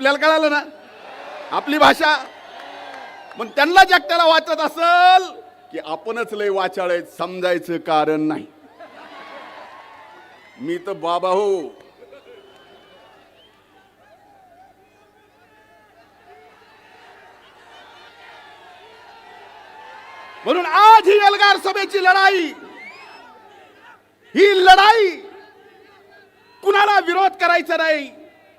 आपल्याला कळालं ना? आपली भाषा. मग त्यांना जगताला वाचत असल की आपणच लय वाचाळ आहेत समजायचं कारण नाही. मी तर बाबा हो. म्हणून आज ही एल्गार सभेची लढाई ही लढाई कुणाला विरोध करायचा नाही?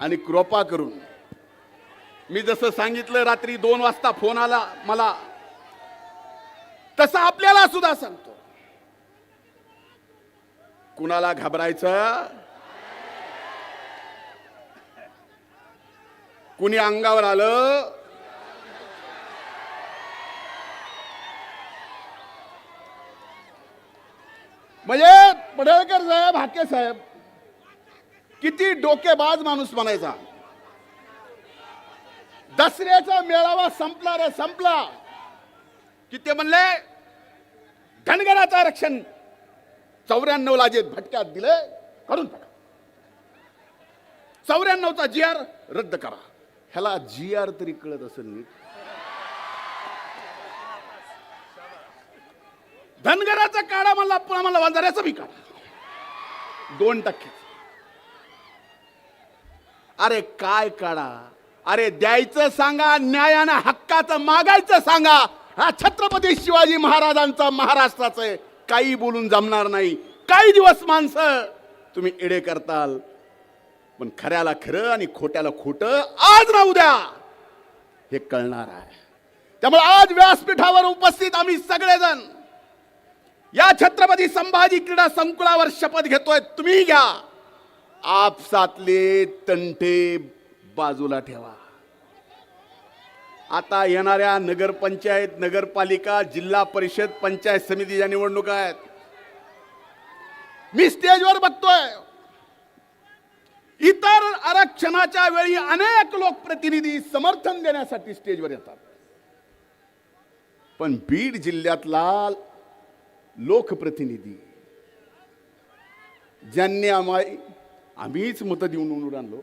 आणि कृपा करून. मी जसं सांगितलं रात्री दोन वाजता फोन आला मला. तसं आपल्याला सुद्धा सांगतो. कुणाला घाबरायचं? कुणी अंगावर आलं? म्हणजे पडळकर साहेब हाके साहेब किती डोकेबाज माणूस म्हणायचा. दसऱ्याचा मेळावा संपला रे संपला. कि ते म्हणले धनगराचं आरक्षण चौऱ्याण्णव ला जे भटक्यात दिले काढून टाका. चौऱ्याण्णवचा जी आर रद्द करा. ह्याला जी आर तरी कळत असेल नीट. धनगराचा काढा म्हणला पुन्हा म्हणला वंजाऱ्याचा बी काढा. दोन टक्के. अरे काय काढा अरे द्यायचं सांगा न्यायानं हक्काचं मागायचं सांगा. हा छत्रपती शिवाजी महाराजांचा महाराष्ट्राचं आहे. काही बोलून जमणार नाही. काही दिवस माणसं. तुम्ही एडे करताल. पण खऱ्याला खरं आणि खोट्याला खोटं आज ना उद्या हे कळणार आहे. त्यामुळे आज व्यासपीठावर उपस्थित आम्ही सगळेजण या छत्रपती संभाजी क्रीडा संकुलावर शपथ घेतोय. तुम्ही घ्या. आपसातले तंटे बाजूला ठेवा. आता येणाऱ्या नगरपंचायत नगरपालिका जिल्हा परिषद पंचायत समितीच्या निवडणुका आहेत मी स्टेजवर बघतोय. इतर आरक्षणाच्या वेळी अनेक लोकप्रतिनिधी समर्थन देण्यासाठी स्टेजवर येतात. पण बीड जिल्ह्यातला लोकप्रतिनिधी ज्यांनी आम्हाला आम्हीच मतं देऊन निवडून आणलो.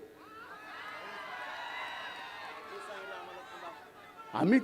आम्हीच.